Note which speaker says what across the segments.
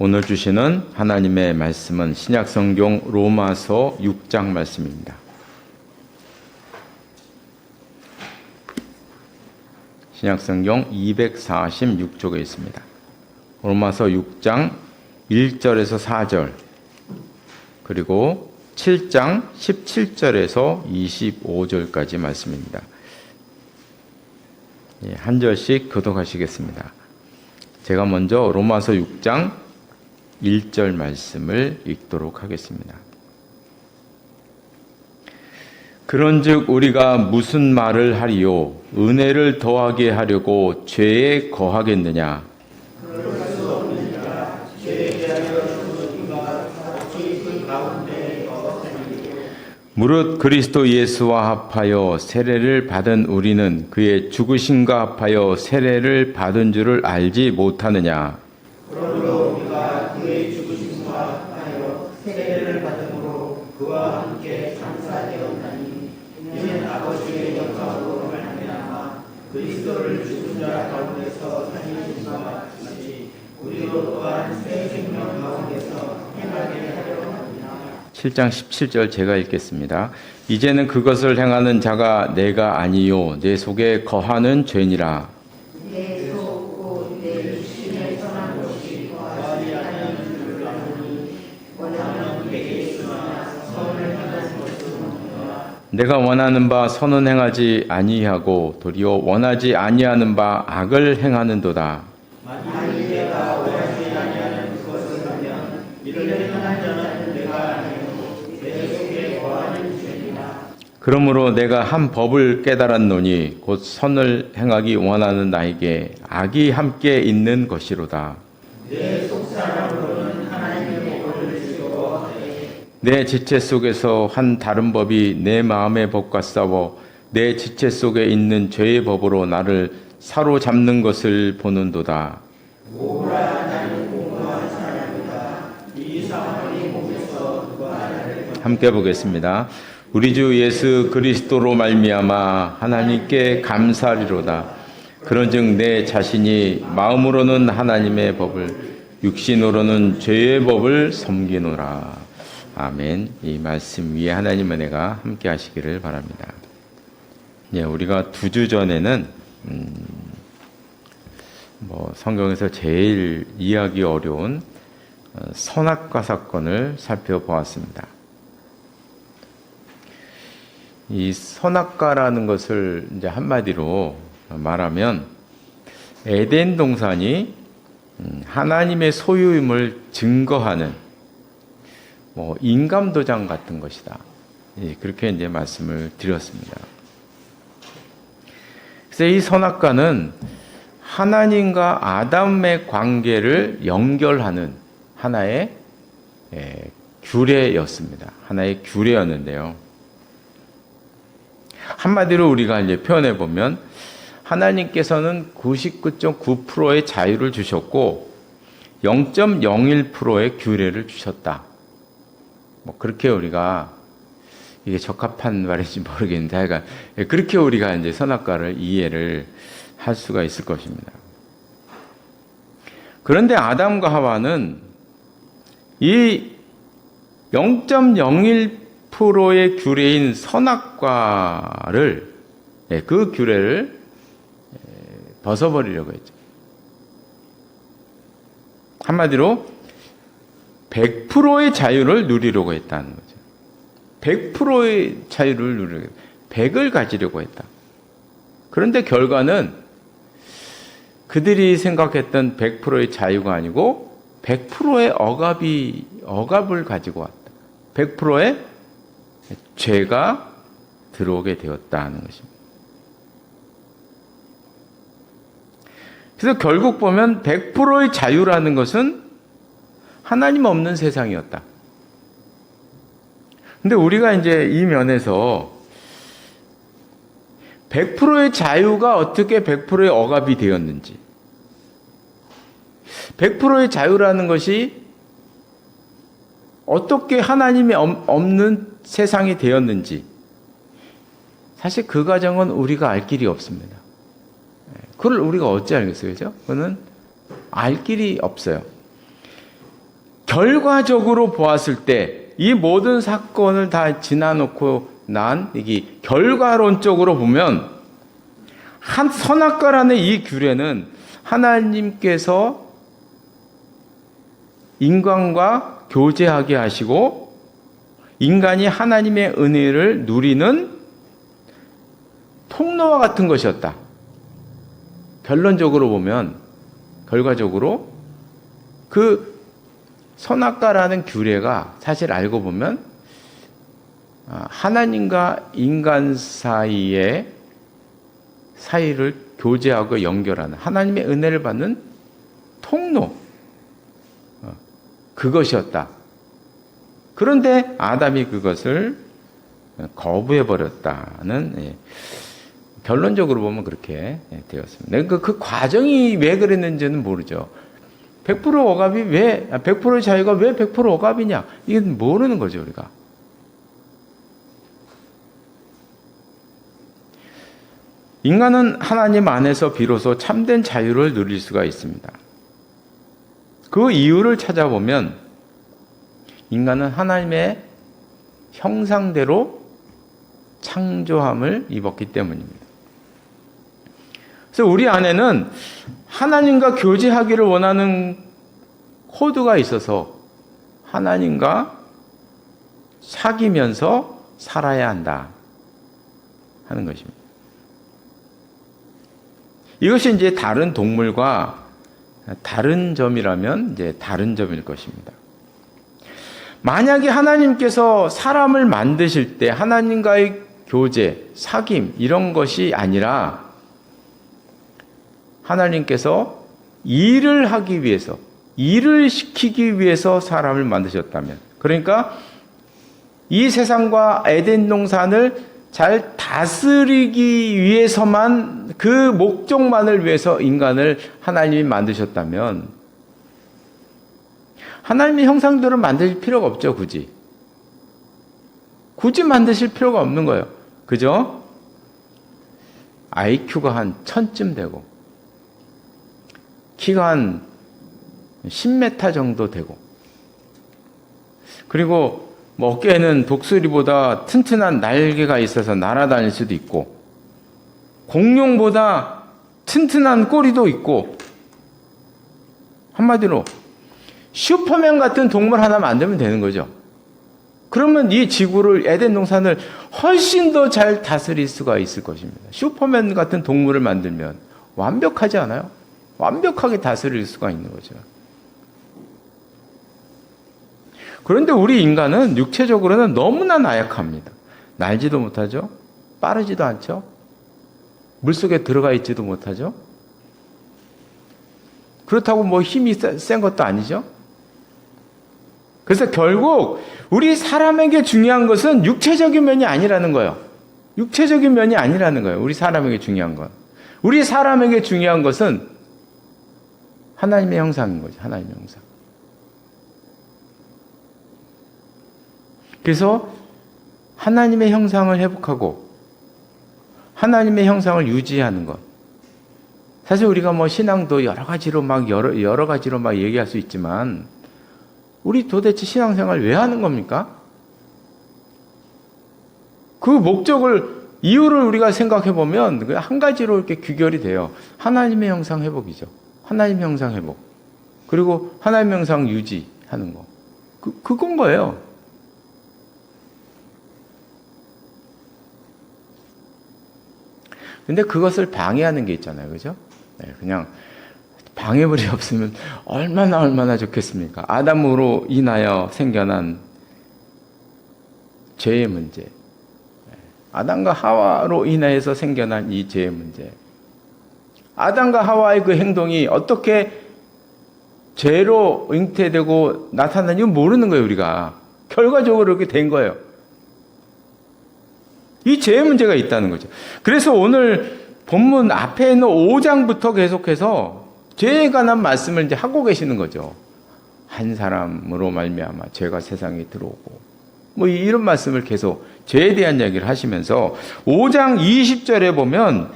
Speaker 1: 오늘 주시는 하나님의 말씀은 신약 성경 로마서 6장 말씀입니다. 신약 성경 246쪽에 있습니다. 로마서 6장 1절에서 4절, 그리고 7장 17절에서 25절까지 말씀입니다. 예, 한 절씩 교독하시겠습니다. 제가 먼저 로마서 6장 1절 말씀을 읽도록 하겠습니다. 그런즉 우리가 무슨 말을 하리요? 은혜를 더하게 하려고 죄에 거하겠느냐? 무릇 그리스도 예수와 합하여 세례를 받은 우리는 그의 죽으심과 합하여 세례를 받은 줄을 알지 못하느냐 칠장 17절 제가 읽겠습니다. 이제는 그것을 행하는 자가 내가 아니요 내 속에 거하는 죄니라. 내가 원하는 바 선은 행하지 아니하고 도리어 원하지 아니하는 바 악을 행하는도다. 그러므로 내가 한 법을 깨달았노니 곧 선을 행하기 원하는 나에게 악이 함께 있는 것이로다. 내 지체 속에서 한 다른 법이 내 마음의 법과 싸워 내 지체 속에 있는 죄의 법으로 나를 사로잡는 것을 보는도다. 함께 보겠습니다. 우리 주 예수 그리스도로 말미암아 하나님께 감사리로다. 그런즉 내 자신이 마음으로는 하나님의 법을 육신으로는 죄의 법을 섬기노라. 아멘. 이 말씀 위에 하나님 은혜가 함께 하시기를 바랍니다. 예, 우리가 두 주 전에는 음, 뭐 성경에서 제일 이해하기 어려운 어, 선악과 사건을 살펴보았습니다. 이 선악과라는 것을 이제 한마디로 말하면 에덴 동산이 음, 하나님의 소유임을 증거하는 뭐 인감 도장 같은 것이다. 예, 그렇게 이제 말씀을 드렸습니다. 그래서 이 선악과는 하나님과 아담의 관계를 연결하는 하나의 예, 규례였습니다. 하나의 규례였는데요. 한마디로 우리가 이제 표현해 보면 하나님께서는 99.9%의 자유를 주셨고 0.01%의 규례를 주셨다. 뭐 그렇게 우리가 이게 적합한 말인지 모르겠는데 하여간 그렇게 우리가 이제 선악과를 이해를 할 수가 있을 것입니다. 그런데 아담과 하와는 이0.01% 의 규례인 선악과를 그 규례를 벗어버리려고 했죠. 한마디로 100%의 자유를 누리려고 했다는 거죠. 100%의 자유를 누리려고 했다. 100을 가지려고 했다. 그런데 결과는 그들이 생각했던 100%의 자유가 아니고 100%의 억압이 억압을 가지고 왔다. 100%의 죄가 들어오게 되었다는 것입니다. 그래서 결국 보면 100%의 자유라는 것은 하나님 없는 세상이었다. 근데 우리가 이제 이 면에서 100%의 자유가 어떻게 100%의 억압이 되었는지, 100%의 자유라는 것이 어떻게 하나님이 없는 세상이 되었는지, 사실 그 과정은 우리가 알 길이 없습니다. 그걸 우리가 어찌 알겠어요? 그죠? 그거는 알 길이 없어요. 결과적으로 보았을 때 이 모든 사건을 다 지나놓고 난 이게 결과론적으로 보면 한 선악과라는 이 규례는 하나님께서 인간과 교제하게 하시고 인간이 하나님의 은혜를 누리는 통로와 같은 것이었다. 결론적으로 보면 결과적으로 그 선악과라는 규례가 사실 알고 보면 아, 하나님과 인간 사이의 사이를 교제하고 연결하는 하나님의 은혜를 받는 통로 어, 그것이었다. 그런데 아담이 그것을 거부해 버렸다는 예, 결론적으로 보면 그렇게 예, 되었습니다. 그, 그 과정이 왜 그랬는지는 모르죠. 100% 억압이 왜, 100% 자유가 왜 100% 억압이냐? 이건 모르는 거죠, 우리가. 인간은 하나님 안에서 비로소 참된 자유를 누릴 수가 있습니다. 그 이유를 찾아보면 인간은 하나님의 형상대로 창조함을 입었기 때문입니다. 그래서 우리 안에는 하나님과 교제하기를 원하는 코드가 있어서 하나님과 사귀면서 살아야 한다 하는 것입니다. 이것이 이제 다른 동물과 다른 점이라면 이제 다른 점일 것입니다. 만약에 하나님께서 사람을 만드실 때 하나님과의 교제, 사귐 이런 것이 아니라 하나님께서 일을 하기 위해서 일을 시키기 위해서 사람을 만드셨다면 그러니까 이 세상과 에덴 동산을 잘 다스리기 위해서만 그 목적만을 위해서 인간을 하나님이 만드셨다면 하나님의 형상대로 만드실 필요가 없죠, 굳이. 굳이 만드실 필요가 없는 거예요. 그죠? IQ가 한 천쯤 되고, 키가 한 10m 정도 되고, 그리고 뭐 어깨에는 독수리보다 튼튼한 날개가 있어서 날아다닐 수도 있고, 공룡보다 튼튼한 꼬리도 있고, 한마디로 슈퍼맨 같은 동물 하나 만들면 되는 거죠. 그러면 이 지구를 에덴 동산을 훨씬 더 잘 다스릴 수가 있을 것입니다. 슈퍼맨 같은 동물을 만들면 완벽하지 않아요? 완벽하게 다스릴 수가 있는 거죠. 그런데 우리 인간은 육체적으로는 너무나 나약합니다. 날지도 못하죠. 빠르지도 않죠. 물속에 들어가 있지도 못하죠. 그렇다고 뭐 힘이 센 것도 아니죠. 그래서 결국 우리 사람에게 중요한 것은 육체적인 면이 아니라는 거예요. 육체적인 면이 아니라는 거예요. 우리 사람에게 중요한 건. 우리 사람에게 중요한 것은 하나님의 형상인 거죠. 하나님의 형상. 그래서 하나님의 형상을 회복하고 하나님의 형상을 유지하는 것. 사실 우리가 뭐 신앙도 여러 가지로 막 여러, 여러 가지로 막 얘기할 수 있지만 우리 도대체 신앙생활 왜 하는 겁니까? 그 목적을 이유를 우리가 생각해 보면 그한 가지로 이렇게 귀결이 돼요. 하나님의 형상 회복이죠. 하나님 형상 회복. 그리고 하나님 형상 유지하는 거. 그 그건 거예요. 근데 그것을 방해하는 게 있잖아요. 그죠? 네, 그냥 방해물이 없으면 얼마나 얼마나 좋겠습니까? 아담으로 인하여 생겨난 죄의 문제. 아담과 하와로 인하여서 생겨난 이 죄의 문제. 아담과 하와의 그 행동이 어떻게 죄로 잉태되고 나타나는지 모르는 거예요, 우리가. 결과적으로 이렇게 된 거예요. 이 죄의 문제가 있다는 거죠. 그래서 오늘 본문 앞에 있는 5장부터 계속해서 죄에 관한 말씀을 이제 하고 계시는 거죠. 한 사람으로 말미암아 죄가 세상에 들어오고 뭐 이런 말씀을 계속 죄에 대한 이야기를 하시면서 5장 20절에 보면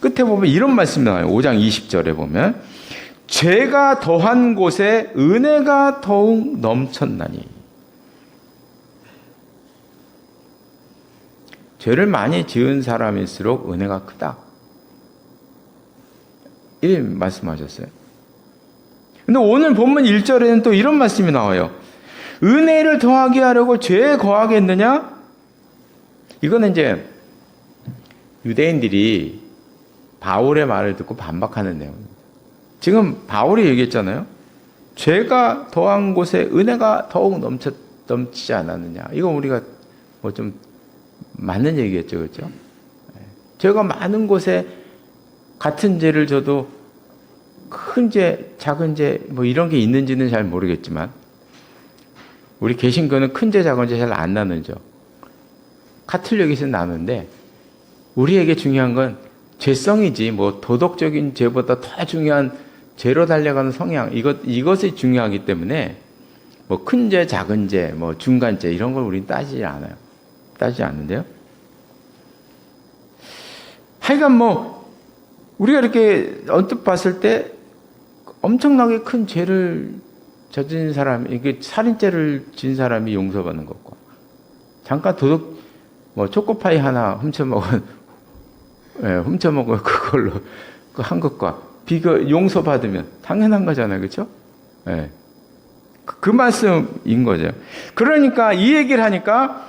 Speaker 1: 끝에 보면 이런 말씀이 나와요. 5장 20절에 보면 죄가 더한 곳에 은혜가 더욱 넘쳤나니. 죄를 많이 지은 사람일수록 은혜가 크다. 이 말씀하셨어요. 근데 오늘 본문 1절에는 또 이런 말씀이 나와요. 은혜를 더하게 하려고 죄에 거하겠느냐? 이거는 이제 유대인들이 바울의 말을 듣고 반박하는 내용입니다. 지금 바울이 얘기했잖아요. 죄가 더한 곳에 은혜가 더욱 넘쳐, 넘치지 않았느냐. 이거 우리가 뭐 좀 맞는 얘기겠죠. 그렇죠? 죄가 많은 곳에 같은 죄를 져도 큰 죄, 작은 죄, 뭐 이런 게 있는지는 잘 모르겠지만, 우리 개신교는 큰 죄, 작은 죄 잘 안 나누죠. 카톨릭에서 나누는데, 우리에게 중요한 건 죄성이지, 뭐 도덕적인 죄보다 더 중요한 죄로 달려가는 성향, 이것, 이것이 중요하기 때문에, 뭐 큰 죄, 작은 죄, 뭐 중간 죄, 이런 걸 우리는 따지지 않아요. 따지지 않는데요. 하여간 뭐, 우리가 이렇게 언뜻 봤을 때 엄청나게 큰 죄를 저지른 사람, 이게 살인죄를 진 사람이 용서받는 것과 잠깐 도덕, 뭐 초코파이 하나 훔쳐먹은, 예, 훔쳐먹은 그걸로 그한 것과 비교, 용서받으면 당연한 거잖아요. 그죠? 예. 그, 그 말씀인 거죠. 그러니까 이 얘기를 하니까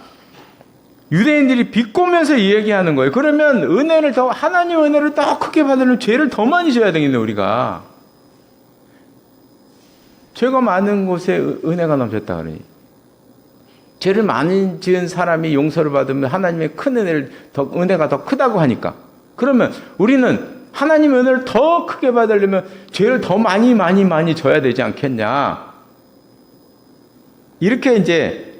Speaker 1: 유대인들이 비꼬면서 이 얘기하는 거예요. 그러면 은혜를 더, 하나님 은혜를 더 크게 받으려면 죄를 더 많이 줘야 되겠네, 우리가. 죄가 많은 곳에 은혜가 넘쳤다 그러니. 죄를 많이 지은 사람이 용서를 받으면 하나님의 큰 은혜를 더, 은혜가 더 크다고 하니까. 그러면 우리는 하나님의 은혜를 더 크게 받으려면 죄를 더 많이 많이 많이 져야 되지 않겠냐. 이렇게 이제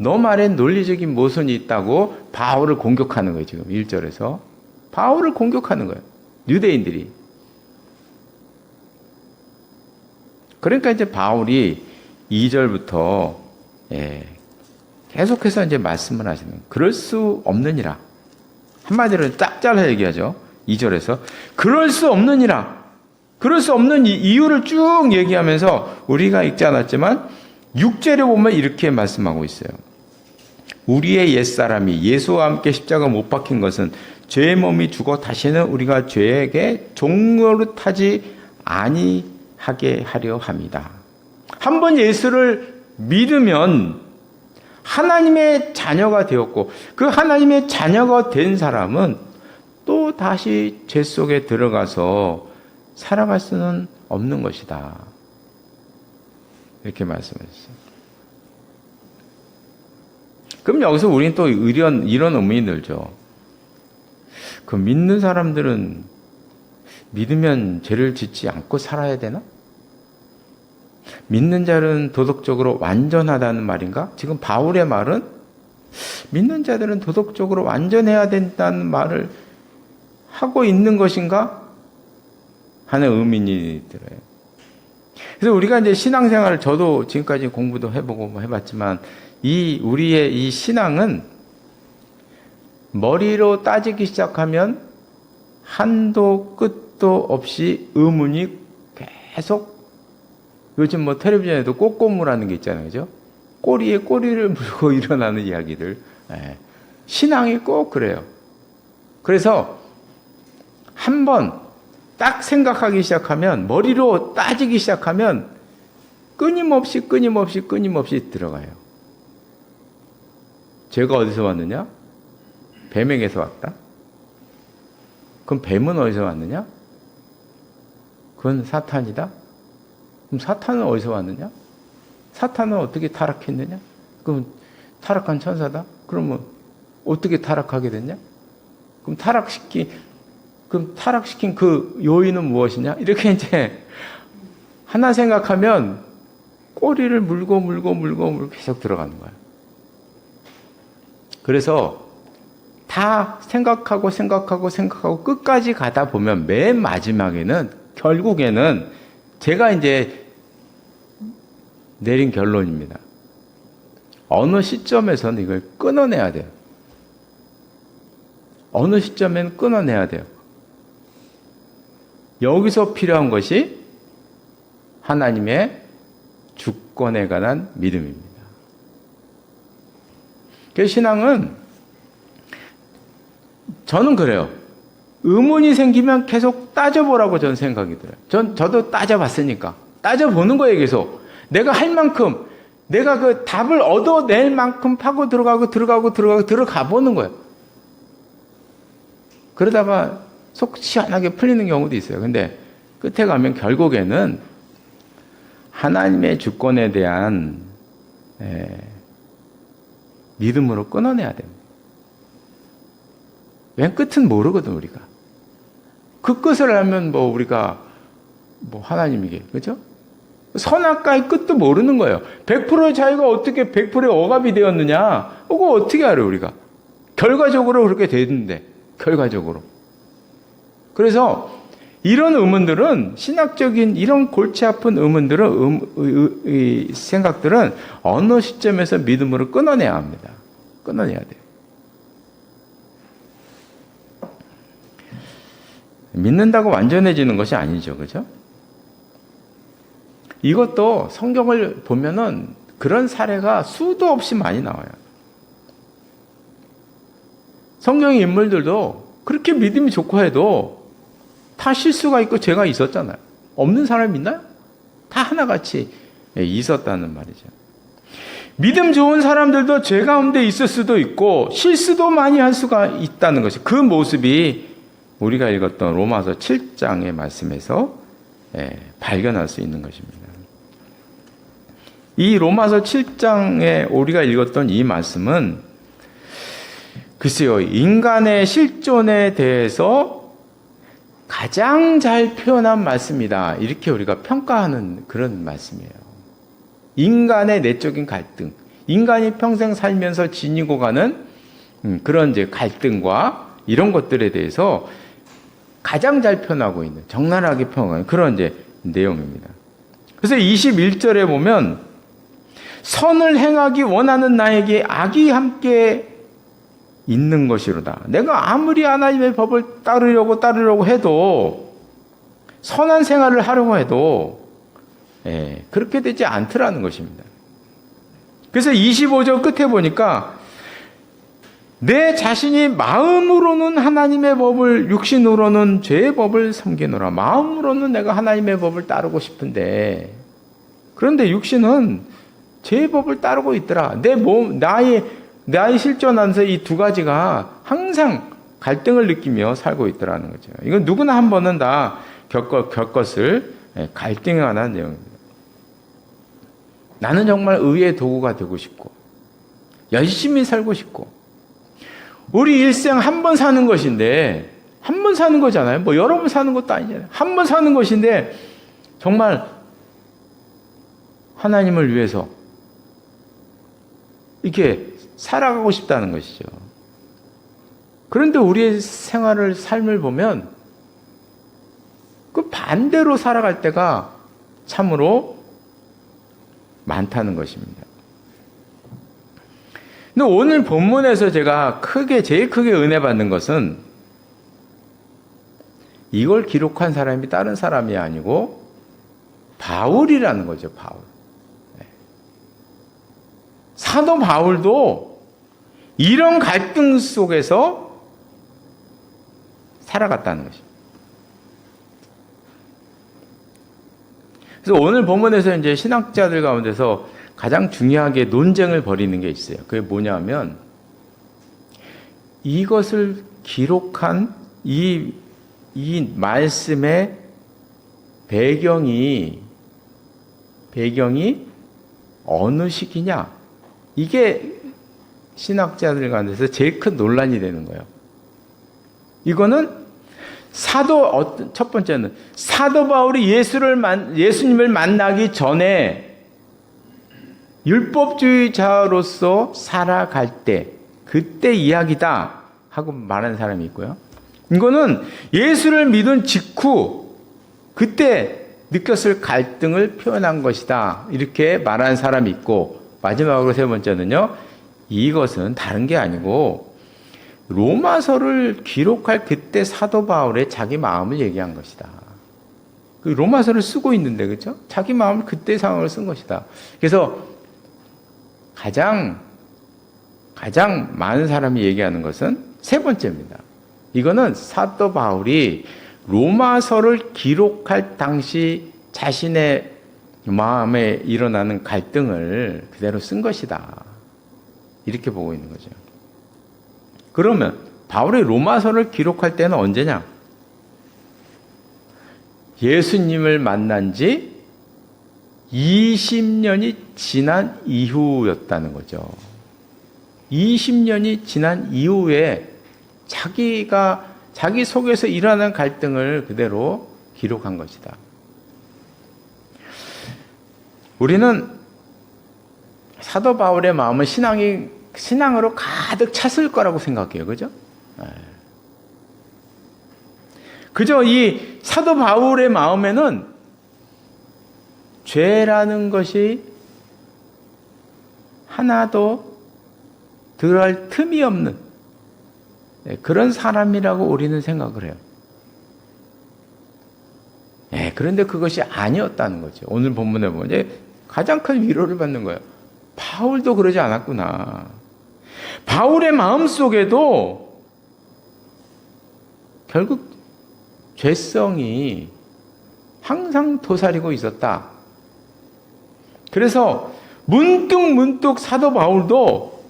Speaker 1: 너 말엔 논리적인 모순이 있다고 바울을 공격하는 거예요, 지금 1절에서. 바울을 공격하는 거예요. 유대인들이. 그러니까 이제 바울이 2절부터 예, 계속해서 이제 말씀을 하시는. 그럴 수 없느니라. 한마디로 딱 잘라 얘기하죠. 2절에서 그럴 수 없느니라. 그럴 수 없는 이유를 쭉 얘기하면서 우리가 읽지 않았지만 6절에 보면 이렇게 말씀하고 있어요. 우리의 옛사람이 예수와 함께 십자가 못 박힌 것은 죄의 몸이 죽어 다시는 우리가 죄에게 종로를 타지 아니하게 하려 합니다. 한 번 예수를 믿으면 하나님의 자녀가 되었고 그 하나님의 자녀가 된 사람은 또 다시 죄 속에 들어가서 살아갈 수는 없는 것이다. 이렇게 말씀하셨어요. 그럼 여기서 우리는 또 이런, 이런 의문이 들죠. 그 믿는 사람들은 믿으면 죄를 짓지 않고 살아야 되나? 믿는 자는 도덕적으로 완전하다는 말인가? 지금 바울의 말은 믿는 자들은 도덕적으로 완전해야 된다는 말을 하고 있는 것인가? 하는 의문이 들어요. 그래서 우리가 이제 신앙생활을 저도 지금까지 공부도 해보고 뭐 해봤지만 이 우리의 이 신앙은 머리로 따지기 시작하면 한도 끝도 없이 의문이 계속 요즘 뭐 텔레비전에도 꼬꼬무라는 게 있잖아요. 그죠? 꼬리에 꼬리를 물고 일어나는 이야기들. 예. 신앙이 꼭 그래요. 그래서 한 번 딱 생각하기 시작하면 머리로 따지기 시작하면 끊임없이 끊임없이 끊임없이 들어가요. 죄가 어디서 왔느냐? 뱀에게서 왔다. 그럼 뱀은 어디서 왔느냐? 그건 사탄이다. 그럼 사탄은 어디서 왔느냐? 사탄은 어떻게 타락했느냐? 그럼 타락한 천사다? 그러면 어떻게 타락하게 됐냐? 그럼 타락시킨, 그럼 타락시킨 그 요인은 무엇이냐? 이렇게 이제 하나 생각하면 꼬리를 물고 물고 물고 물고 계속 들어가는 거야. 그래서 다 생각하고 생각하고 생각하고 끝까지 가다 보면 맨 마지막에는 결국에는 제가 이제 내린 결론입니다. 어느 시점에서는 이걸 끊어내야 돼요. 어느 시점에는 끊어내야 돼요. 여기서 필요한 것이 하나님의 주권에 관한 믿음입니다. 그 신앙은 저는 그래요. 의문이 생기면 계속 따져보라고 저는 생각이 들어요. 전, 저도 따져봤으니까. 따져보는 거예요, 계속. 내가 할 만큼, 내가 그 답을 얻어낼 만큼 파고 들어가고 들어가고 들어가고 들어가 보는 거예요. 그러다가 속 시원하게 풀리는 경우도 있어요. 근데 끝에 가면 결국에는 하나님의 주권에 대한 에, 믿음으로 끊어내야 됩니다. 맨 끝은 모르거든 우리가. 그 끝을 알면 뭐 우리가 뭐 하나님이게 그죠? 선악과의 끝도 모르는 거예요. 100%의 자유가 어떻게 100%의 억압이 되었느냐? 그거 어떻게 알아요 우리가? 결과적으로 그렇게 되는데 결과적으로. 그래서 이런 의문들은 신학적인 이런 골치 아픈 의문들은 음, 의, 의, 생각들은 어느 시점에서 믿음으로 끊어내야 합니다. 끊어내야 돼요. 믿는다고 완전해지는 것이 아니죠. 그죠? 이것도 성경을 보면은 그런 사례가 수도 없이 많이 나와요. 성경의 인물들도 그렇게 믿음이 좋고 해도 다 실수가 있고 죄가 있었잖아요. 없는 사람이 있나요? 다 하나같이 있었다는 말이죠. 믿음 좋은 사람들도 죄 가운데 있을 수도 있고 실수도 많이 할 수가 있다는 것이 그 모습이 우리가 읽었던 로마서 7장의 말씀에서 예, 발견할 수 있는 것입니다. 이 로마서 7장에 우리가 읽었던 이 말씀은 글쎄요, 인간의 실존에 대해서 가장 잘 표현한 말씀이다. 이렇게 우리가 평가하는 그런 말씀이에요. 인간의 내적인 갈등, 인간이 평생 살면서 지니고 가는 음, 그런 이제 갈등과 이런 것들에 대해서 가장 잘 표현하고 있는, 적나라하게 표현하는 그런 이제 내용입니다. 그래서 21절에 보면 선을 행하기 원하는 나에게 악이 함께 있는 것이로다. 내가 아무리 하나님의 법을 따르려고 따르려고 해도 선한 생활을 하려고 해도 예, 그렇게 되지 않더라는 것입니다. 그래서 25절 끝에 보니까 내 자신이 마음으로는 하나님의 법을 육신으로는 죄의 법을 섬기노라. 마음으로는 내가 하나님의 법을 따르고 싶은데 그런데 육신은 죄의 법을 따르고 있더라. 내 몸, 나의 나의 실존하면서 이 두 가지가 항상 갈등을 느끼며 살고 있더라는 거죠. 이건 누구나 한 번은 다 겪어, 겪었을 예, 갈등에 관한 내용입니다. 나는 정말 의의 도구가 되고 싶고, 열심히 살고 싶고, 우리 일생 한 번 사는 것인데, 한 번 사는 거잖아요. 뭐 여러 번 사는 것도 아니잖아요. 한 번 사는 것인데, 정말 하나님을 위해서 이렇게 살아가고 싶다는 것이죠. 그런데 우리의 생활을, 삶을 보면 그 반대로 살아갈 때가 참으로 많다는 것입니다. 근데 오늘 본문에서 제가 크게, 제일 크게 은혜 받는 것은 이걸 기록한 사람이 다른 사람이 아니고 바울이라는 거죠, 바울. 네. 사도 바울도 이런 갈등 속에서 살아갔다는 것입니다. 그래서 오늘 본문에서 이제 신학자들 가운데서 가장 중요하게 논쟁을 벌이는 게 있어요. 그게 뭐냐면 이것을 기록한 이, 이 말씀의 배경이, 배경이 어느 시기냐? 이게 신학자들 가운데서 제일 큰 논란이 되는 거예요. 이거는 사도 첫 번째는 사도 바울이 예수를 만, 예수님을 만나기 전에 율법주의자로서 살아갈 때 그때 이야기다 하고 말하는 사람이 있고요. 이거는 예수를 믿은 직후 그때 느꼈을 갈등을 표현한 것이다. 이렇게 말하는 사람이 있고 마지막으로 세 번째는요. 이것은 다른 게 아니고 로마서를 기록할 그때 사도 바울의 자기 마음을 얘기한 것이다. 그 로마서를 쓰고 있는데 그죠? 자기 마음을 그때 상황을 쓴 것이다. 그래서 가장 가장 많은 사람이 얘기하는 것은 세 번째입니다. 이거는 사도 바울이 로마서를 기록할 당시 자신의 마음에 일어나는 갈등을 그대로 쓴 것이다. 이렇게 보고 있는 거죠. 그러면 바울이 로마서를 기록할 때는 언제냐? 예수님을 만난 지 20년이 지난 이후였다는 거죠. 20년이 지난 이후에 자기가 자기 속에서 일어나는 갈등을 그대로 기록한 것이다. 우리는 사도 바울의 마음은 신앙이 신앙으로 가득 찼을 거라고 생각해요. 그죠? 네. 그저 이 사도 바울의 마음에는 죄라는 것이 하나도 들어갈 틈이 없는 네, 그런 사람이라고 우리는 생각을 해요. 네, 그런데 그것이 아니었다는 거죠. 오늘 본문에 보면 가장 큰 위로를 받는 거예요. 바울도 그러지 않았구나. 바울의 마음 속에도 결국 죄성이 항상 도사리고 있었다. 그래서 문득 문득 사도 바울도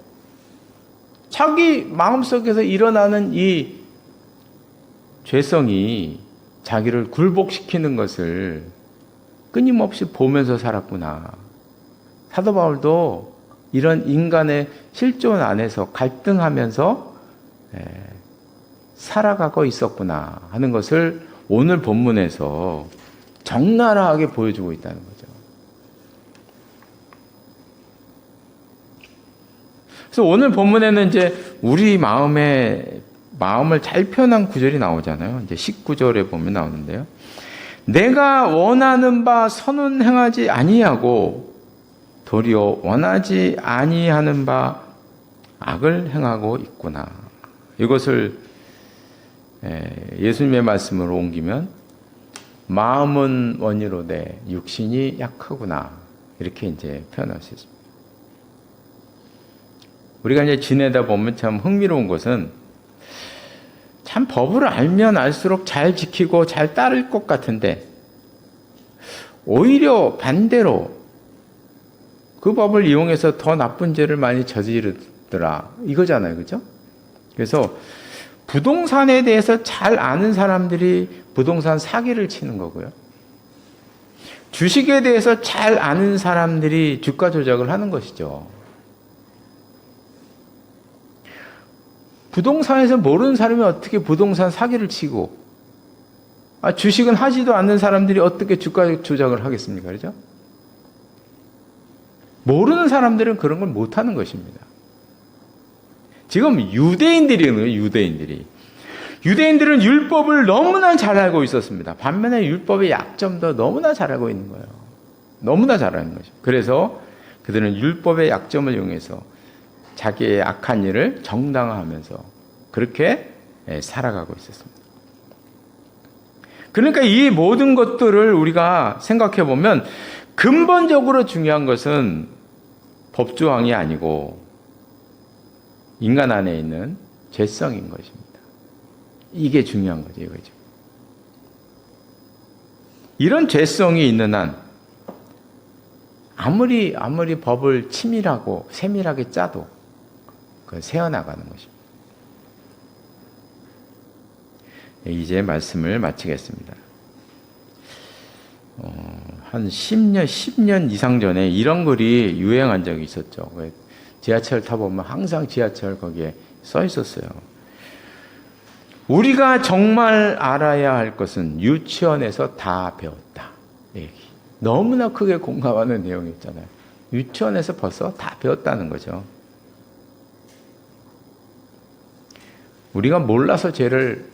Speaker 1: 자기 마음 속에서 일어나는 이 죄성이 자기를 굴복시키는 것을 끊임없이 보면서 살았구나. 사도 바울도 이런 인간의 실존 안에서 갈등하면서 예, 살아가고 있었구나 하는 것을 오늘 본문에서 적나라하게 보여주고 있다는 거죠. 그래서 오늘 본문에는 이제 우리 마음에 마음을 잘 표현한 구절이 나오잖아요. 이제 19절에 보면 나오는데요. 내가 원하는 바 선은 행하지 아니하고 도리어 원하지 아니하는 바 악을 행하고 있구나. 이것을 예수님의 말씀으로 옮기면 마음은 원이로되 육신이 약하구나. 이렇게 이제 표현할 수 있습니다. 우리가 이제 지내다 보면 참 흥미로운 것은 참 법을 알면 알수록 잘 지키고 잘 따를 것 같은데 오히려 반대로 그 법을 이용해서 더 나쁜 죄를 많이 저지르더라 이거잖아요, 그죠? 그래서 부동산에 대해서 잘 아는 사람들이 부동산 사기를 치는 거고요. 주식에 대해서 잘 아는 사람들이 주가 조작을 하는 것이죠. 부동산에서 모르는 사람이 어떻게 부동산 사기를 치고, 아, 주식은 하지도 않는 사람들이 어떻게 주가 조작을 하겠습니까? 그죠? 모르는 사람들은 그런 걸 못하는 것입니다. 지금 유대인들이는 유대인들이. 유대인들은 율법을 너무나 잘 알고 있었습니다. 반면에 율법의 약점도 너무나 잘 알고 있는 거예요. 너무나 잘 아는 거죠. 그래서 그들은 율법의 약점을 이용해서 자기의 악한 일을 정당화하면서 그렇게 예, 살아가고 있었습니다. 그러니까 이 모든 것들을 우리가 생각해 보면 근본적으로 중요한 것은 법조항이 아니고 인간 안에 있는 죄성인 것입니다. 이게 중요한 거죠, 이거죠. 이런 죄성이 있는 한 아무리 아무리 법을 치밀하고 세밀하게 짜도 그 새어나가는 것입니다. 이제 말씀을 마치겠습니다. 어, 한 10년, 10년 이상 전에 이런 글이 유행한 적이 있었죠. 지하철 타보면 항상 지하철 거기에 써 있었어요. 우리가 정말 알아야 할 것은 유치원에서 다 배웠다. 얘기. 너무나 크게 공감하는 내용이었잖아요. 유치원에서 벌써 다 배웠다는 거죠. 우리가 몰라서 죄를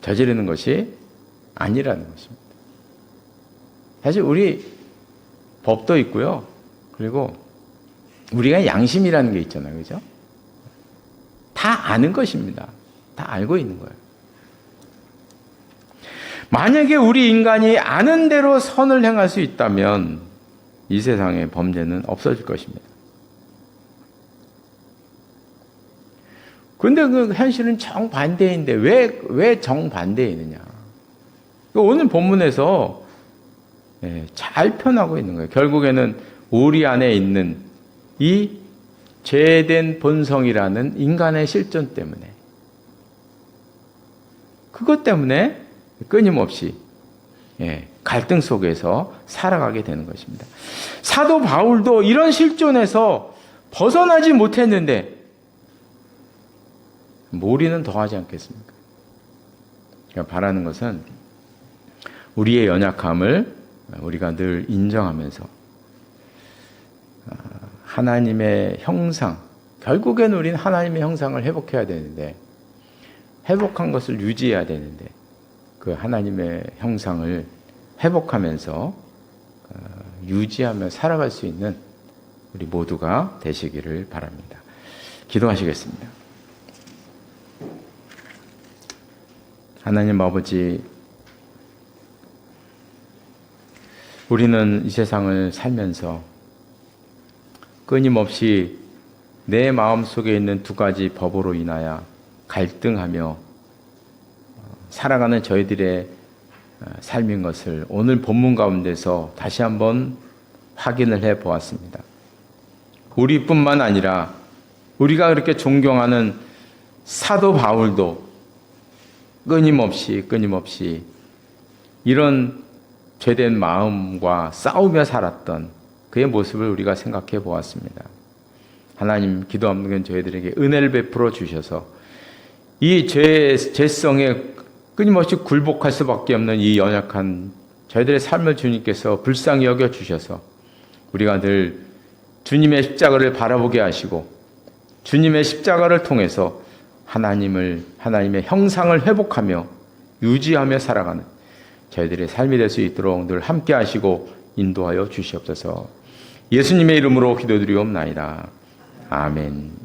Speaker 1: 저지르는 것이 아니라는 것입니다. 사실 우리 법도 있고요. 그리고 우리가 양심이라는 게 있잖아요. 그죠? 다 아는 것입니다. 다 알고 있는 거예요. 만약에 우리 인간이 아는 대로 선을 행할 수 있다면 이 세상에 범죄는 없어질 것입니다. 근데 그 현실은 정반대인데 왜, 왜 정반대이느냐. 오늘 본문에서 예, 잘 표현하고 있는 거예요. 결국에는 우리 안에 있는 이 죄된 본성이라는 인간의 실존 때문에 그것 때문에 끊임없이 예, 갈등 속에서 살아가게 되는 것입니다. 사도 바울도 이런 실존에서 벗어나지 못했는데 몰이는 더하지 않겠습니까? 바라는 것은 우리의 연약함을 우리가 늘 인정하면서 아, 하나님의 형상, 결국엔 우리는 하나님의 형상을 회복해야 되는데 회복한 것을 유지해야 되는데 그 하나님의 형상을 회복하면서 어, 유지하며 살아갈 수 있는 우리 모두가 되시기를 바랍니다. 기도하시겠습니다. 하나님 아버지, 우리는 이 세상을 살면서 끊임없이 내 마음 속에 있는 두 가지 법으로 인하여 갈등하며 살아가는 저희들의 어, 삶인 것을 오늘 본문 가운데서 다시 한번 확인을 해 보았습니다. 우리뿐만 아니라 우리가 그렇게 존경하는 사도 바울도 끊임없이 끊임없이 이런 죄된 마음과 싸우며 살았던 그의 모습을 우리가 생각해 보았습니다. 하나님 기도하는 저희들에게 은혜를 베풀어 주셔서 이 죄, 죄성에 끊임없이 굴복할 수밖에 없는 이 연약한 저희들의 삶을 주님께서 불쌍히 여겨 주셔서 우리가 늘 주님의 십자가를 바라보게 하시고 주님의 십자가를 통해서 하나님을 하나님의 형상을 회복하며 유지하며 살아가는 저희들의 삶이 될 수 있도록 늘 함께 하시고 인도하여 주시옵소서. 예수님의 이름으로 기도드리옵나이다. 아멘.